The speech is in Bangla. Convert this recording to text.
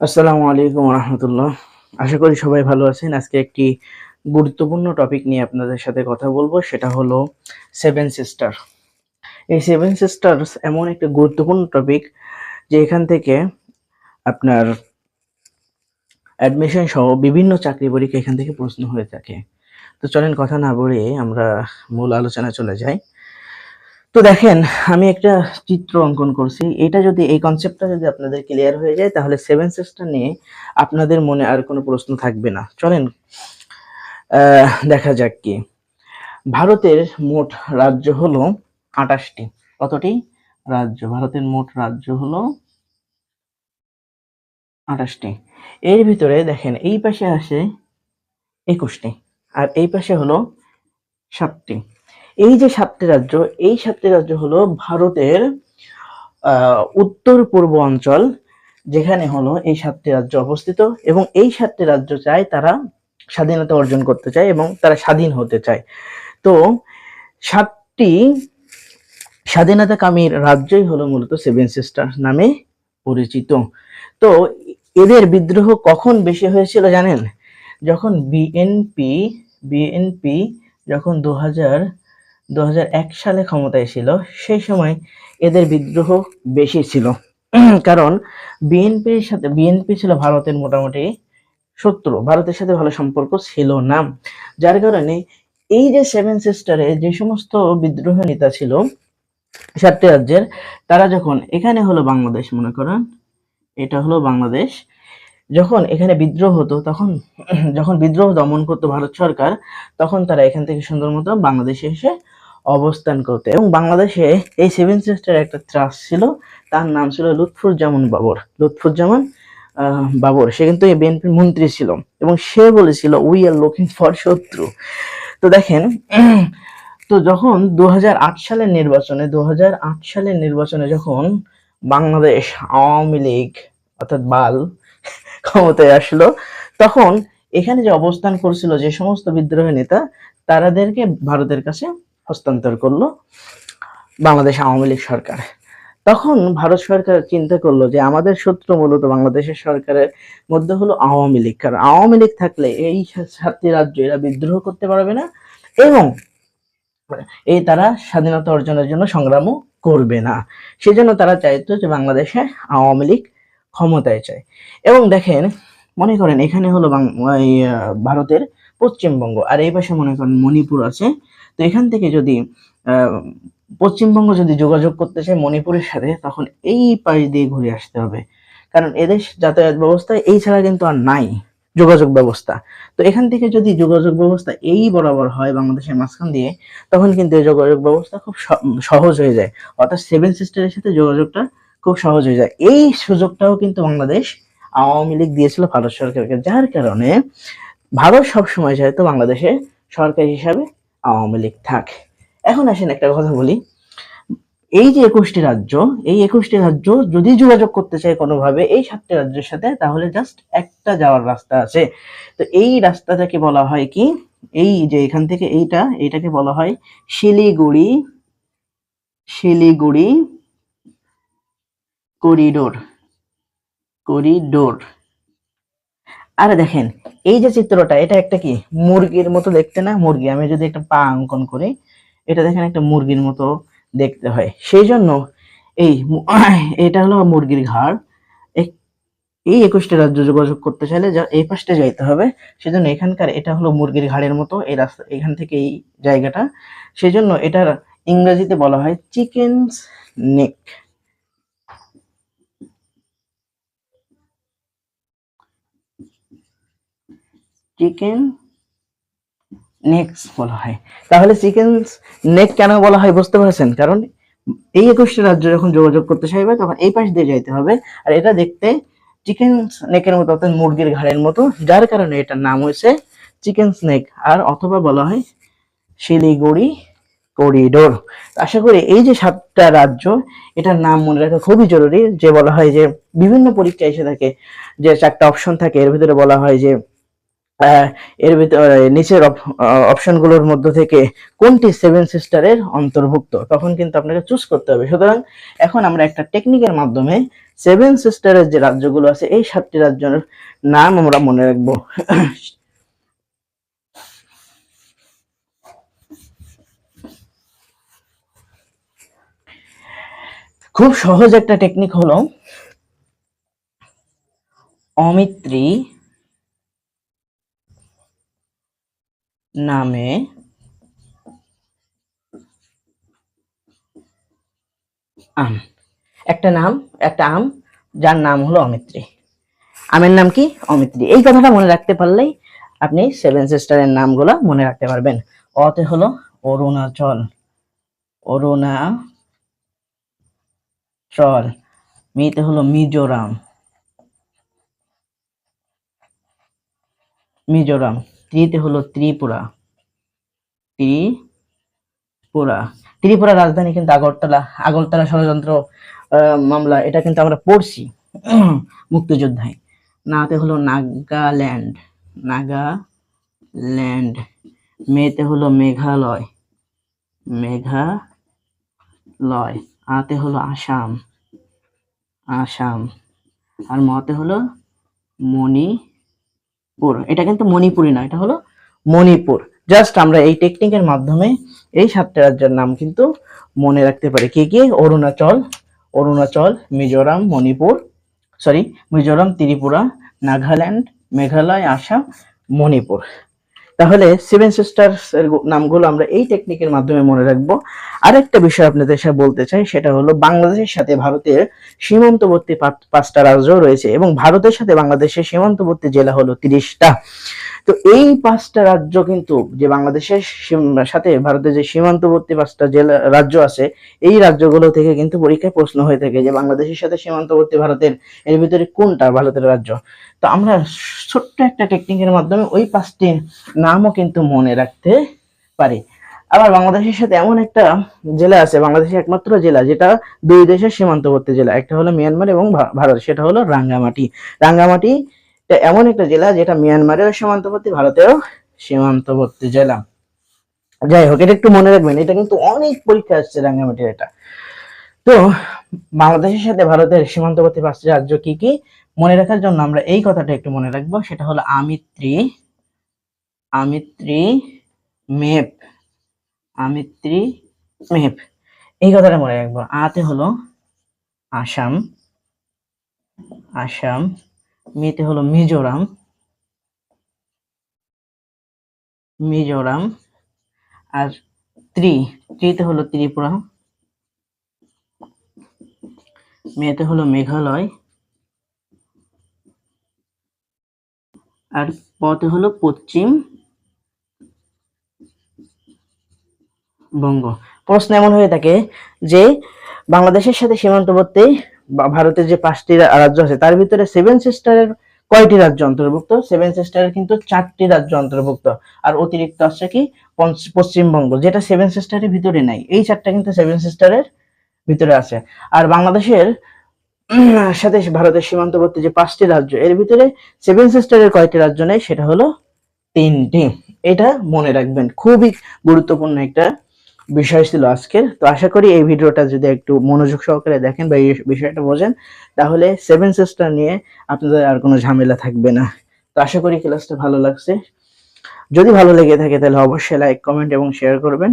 আসসালামু আলাইকুম রহমতুল্লাহ আশা করি সবাই ভালো আছেন। আজকে একটি গুরুত্বপূর্ণ টপিক নিয়ে আপনাদের সাথে কথা বলব, সেটা হলো সেভেন সিস্টার এই সেভেন সিস্টার্স এমন একটা গুরুত্বপূর্ণ টপিক যে এখান থেকে আপনার অ্যাডমিশন সহ বিভিন্ন চাকরি পরীক্ষা এখান থেকে প্রশ্ন হয়ে থাকে। তো চলেন কথা না বলে আমরা মূল আলোচনা চলে যাই। তো দেখেন, আমি একটা চিত্র অঙ্কন করছি। এটা যদি, এই কনসেপ্টটা যদি আপনাদের ক্লিয়ার হয়ে যায়, তাহলে সেভেন সিস্টার নিয়ে আপনাদের মনে আর কোনো প্রশ্ন থাকবে না। চলেন দেখা যাক কি। ভারতের মোট রাজ্য হলো আটাশটি। কতটি? রাজ্য, ভারতের মোট রাজ্য হলো আটাশটি। এর ভিতরে দেখেন, এই পাশে আসে একুশটি। আর এই পাশে হলো সাতটি। এই যে সাতটি রাজ্য এই সাতটি রাজ্য হলো ভারতের উত্তর পূর্ব অঞ্চল, যেখানে হলো এই সাতটি রাজ্য অবস্থিত এবং এই সাতটি রাজ্য চায় তারা স্বাধীনতা অর্জন করতে চায় এবং তারা স্বাধীন হতে চায়। তো সাতটি স্বাধীনতাকামীর রাজ্যই হলো মূলত সেভেন সিস্টার নামে পরিচিত। তো এদের বিদ্রোহ কখন বেশি হয়েছিল জানেন? যখন বিএনপি বিএনপি যখন দু হাজার দু সালে ক্ষমতায় ছিল, সেই সময় এদের বিদ্রোহ বেশি ছিল। কারণ বিএনপির সাথে বিএনপি ছিল ভারতের মোটামুটি শত্রু, ভারতের সাথে ভালো সম্পর্ক ছিল না। যার কারণে এই যে সেভেন সিস্টারে যে সমস্ত বিদ্রোহ নেতা ছিল, সাতটি রাজ্যের, তারা যখন এখানে হলো বাংলাদেশ, মনে করেন, এটা হলো বাংলাদেশ, যখন এখানে বিদ্রোহ হতো, তখন, যখন বিদ্রোহ দমন করতো ভারত সরকার, তখন তারা এখান থেকে সুন্দর মতো বাংলাদেশে এসে অবস্থান করতে। এবং বাংলাদেশে এই সেভেন সিস্টার একটা ট্রাস্ট ছিল, তার নাম ছিল লুৎফুজ্জামান বাবর। লুৎফুজ্জামান বাবর, সে কিন্তু এই বিএনপির মন্ত্রী ছিল। এবং সে বলেছিল উই আর লুকিং ফর শত্রু। তো দেখেন, তো যখন দু হাজার আট সালের নির্বাচনে দু হাজার আট সালের নির্বাচনে যখন বাংলাদেশ আওয়ামী লীগ, অর্থাৎ বাল, ক্ষমতায় আসলো, তখন এখানে যে অবস্থান করছিল যে সমস্ত বিদ্রোহী নেতা, তারাদেরকে ভারতের কাছে হস্তান্তর করল বাংলাদেশ আওয়ামী লীগ সরকার। তখন ভারত সরকার চিন্তা করল যে আমাদের শত্রু মূলত বাংলাদেশের সরকারের মধ্যে হলো আওয়ামী লীগ। কারণ আওয়ামী লীগ থাকলে এই সাতটি রাজ্য এরা বিদ্রোহ করতে পারবে না এবং এই তারা স্বাধীনতা অর্জনের জন্য সংগ্রামও করবে না। সেজন্য তারা চাইতো যে বাংলাদেশে আওয়ামী লীগ ক্ষমতায় চায় এবং দেখেন, মনে করেন এখানে হলো ভারতের পশ্চিমবঙ্গ। আর এই পাশে মনে করেন মণিপুর আছে। তো এখান থেকে যদি পশ্চিমবঙ্গ যদি যোগাযোগ করতে চায় মণিপুরের সাথে, তখন এই পাশ দিয়ে ঘুরে আসতে হবে। কারণ এদেশ যাতায়াত ব্যবস্থা এই ছাড়া কিন্তু আর নাই, যোগাযোগ ব্যবস্থা। তো এখান থেকে যদি যোগাযোগ ব্যবস্থা এই বরাবর হয় বাংলাদেশের মাঝখান দিয়ে, তখন কিন্তু এই যোগাযোগ ব্যবস্থা খুব সহজ হয়ে যায়। অর্থাৎ সেভেন সিস্টারের সাথে যোগাযোগটা খুব সহজ হয়ে যায়। এই সুযোগটাও কিন্তু বাংলাদেশ আওয়ামী লীগ দিয়েছিল ভারত সরকারকে। যার কারণে ভারত সবসময় চাইতো বাংলাদেশে সরকার হিসাবে আওয়ামী লীগ থাক। এখন আসেন একটা কথা বলি। এই যে একুশটি রাজ্য, এই একুশটি রাজ্য যদি যোগাযোগ করতে চায় কোনোভাবে এই সাতটি রাজ্যের সাথে, তাহলে জাস্ট একটা যাওয়ার রাস্তা আছে। তো এই রাস্তাটাকে বলা হয় কি? এই যে এখান থেকে এইটা, এইটাকে বলা হয় শিলিগুড়ি শিলিগুড়ি করিডোর করিডোর। আরে দেখেন, এই যে চিত্রটা, এটা একটা কি? মুরগির মতো দেখতে না? মুরগি, আমি যদি একটা পা অঙ্কন করি, এটা দেখেন একটা মুরগির মতো দেখতে হয়। সেই জন্য এই এটা হলো মুরগির ঘাড়। এই- একুশটা রাজ্য যোগাযোগ করতে চাইলে যা এই পাশটা যাইতে হবে। সেজন্য এখানকার এটা হলো মুরগির ঘাড়ের মতো, এই রাস্তা এখান থেকে এই জায়গাটা। সেই জন্য এটার ইংরেজিতে বলা হয় চিকেনস নেক চিকেন নেক্স বলা হয়। তাহলে চিকেন নেক কেন বলা হয় বুঝতে পারছেন? কারণ এই একুশটা রাজ্য যখন যোগাযোগ করতে চাইবে, তখন এই পাশ দিয়ে যাইতে হবে। আর এটা দেখতে চিকেন স্নেকের মতো, অর্থাৎ মুরগির ঘাড়ের মতো, যার কারণে এটার নাম হয়েছে চিকেন স্নেক আর অথবা বলা হয় শিলিগুড়ি করিডোর আশা করি এই যে সাতটা রাজ্য, এটার নাম মনে রাখা খুবই জরুরি, যে বলা হয় যে বিভিন্ন পরীক্ষা এসে থাকে, যে চারটা অপশন থাকে, এর ভিতরে বলা হয় যে এর ভিতরে নিচের অপশনগুলোর মধ্য থেকে কোনটি সেভেন সিস্টারের অন্তর্ভুক্ত? তখন কিন্তু আপনাকে চুজ করতে হবে। সুতরাং এখন আমরা একটা টেকনিকের মাধ্যমে সেভেন সিস্টারের যে রাজ্যগুলো আছে, এই সাতটি রাজ্যের নাম আমরা মনে রাখব। খুব সহজ একটা টেকনিক হলো অমিত্রী নামে আম। একটা নাম, একটা আম, যার নাম হলো অমিত্রী। আমের নাম কি? অমিত্রী। এই কথাটা মনে রাখতে পারলেই আপনি সেভেন সিস্টারের নামগুলো মনে রাখতে পারবেন। অতে হলো অরুণাচল। অরুণাচল। মিতে হলো মিজোরাম। মিজোরাম। ত্রিতে হলো ত্রিপুরা। ত্রিপুরা। ত্রিপুরা রাজধানী কিন্তু আগরতলা আগরতলা ষড়যন্ত্র মামলা, এটা কিন্তু আমরা পড়ছি মুক্তিযোদ্ধায়। নাতে হলো নাগাল্যান্ড নাগাল্যান্ড। মেতে হলো মেঘালয় মেঘালয়। আতে হলো আসাম আসাম। আর মতে হলো মণিপুর। এটা কিন্তু মণিপুরি না, এটা হলো মণিপুর। জাস্ট আমরা এই টেকনিকের মাধ্যমে এই সাতটা রাজ্যের নাম কিন্তু মনে রাখতে পারি। কে কি? অরুণাচল অরুণাচল, মিজোরাম, মণিপুর সরি মিজোরাম, ত্রিপুরা, নাগাল্যান্ড, মেঘালয়, আসাম, মণিপুর। তাহলে সেভেন সিস্টার্স এর নামগুলো আমরা এই টেকনিকের মাধ্যমে মনে রাখব। আরেকটা বিষয় আপনাদের সাথে বলতে চাই, সেটা হলো বাংলাদেশের সাথে ভারতের সীমান্তবর্তী পাঁচ- পাঁচটা রাজ্য রয়েছে এবং ভারতের সাথে বাংলাদেশের সীমান্তবর্তী জেলা হলো তিরিশটা। তো এই পাঁচটা রাজ্য কিন্তু যে বাংলাদেশের সাথে ভারতের যে সীমান্তবর্তী পাঁচটা জেলা রাজ্য আছে, এই রাজ্যগুলো থেকে কিন্তু পরীক্ষায় প্রশ্ন হয়ে থাকে যে বাংলাদেশের সাথে সীমান্তবর্তী ভারতের, এর ভিতরে কোনটা ভারতের রাজ্য? তো আমরা ছোট্ট একটা টেকনিকের মাধ্যমে ওই পাঁচটি নামও কিন্তু মনে রাখতে পারি। আবার বাংলাদেশের সাথে এমন একটা জেলা আছে, বাংলাদেশের একমাত্র জেলা, যেটা দুই দেশের সীমান্তবর্তী জেলা, একটা হলো মিয়ানমার এবং ভারত, সেটা হলো রাঙ্গামাটি। রাঙ্গামাটি এটা এমন একটা জেলা যেটা মিয়ানমারের সীমান্তবর্তী, ভারতেরও সীমান্তবর্তী জেলা। যাই হোক, এটা একটু মনে রাখবেন, এটা কিন্তু অনেক পরীক্ষা আসছে রাঙ্গামাটির এটা তো, বাংলাদেশের সাথে ভারতের সীমান্তবর্তী পাঁচটি রাজ্য কি কি? মনে রাখার জন্য আমরা এই কথাটা একটু মনে রাখব, সেটা হলো আমিত্রি আমিত্রি মেপ আমিত্রি মেপ। এই কথাটা মনে রাখব। আতে হলো আসাম আসাম মিতে হলো মিজোরাম। মিজোরাম। আর ত্রি, ত্রিতে হলো ত্রিপুরা। মেতে হলো মেঘালয়। আর পথে হলো পশ্চিম বঙ্গ। প্রশ্ন এমন হয়ে থাকে যে বাংলাদেশের সাথে সীমান্তবর্তী ভারতের যে পাঁচটি রাজ্য আছে, তার ভিতরে সেভেন সিস্টারের কয়টি রাজ্য অন্তর্ভুক্ত? সেভেন সিস্টারের কিন্তু চারটি রাজ্য অন্তর্ভুক্ত। আর অতিরিক্ত আছে কি? পশ্চিমবঙ্গ, যেটা সেভেন সিস্টারের ভিতরে নাই। এই চারটা কিন্তু সেভেন সিস্টারের ভিতরে আছে। আর বাংলাদেশের সাথে ভারতের সীমান্তবর্তী যে পাঁচটি রাজ্য, এর ভিতরে সেভেন সিস্টারের কয়টি রাজ্য নেই? সেটা হলো তিনটি। এটা মনে রাখবেন। খুবই গুরুত্বপূর্ণ একটা বিষয় ছিল আজকের। তো আশা করি এই ভিডিওটা যদি একটু মনোযোগ সহকারে দেখেন বা এই বিষয়টা বোঝেন, তাহলে সেভেন সিস্টার নিয়ে আপনাদের আর কোনো ঝামেলা থাকবে না। তো আশা করি ক্লাসটা ভালো লাগছে। যদি ভালো লেগে থাকে তাহলে অবশ্যই লাইক কমেন্ট এবং শেয়ার করবেন।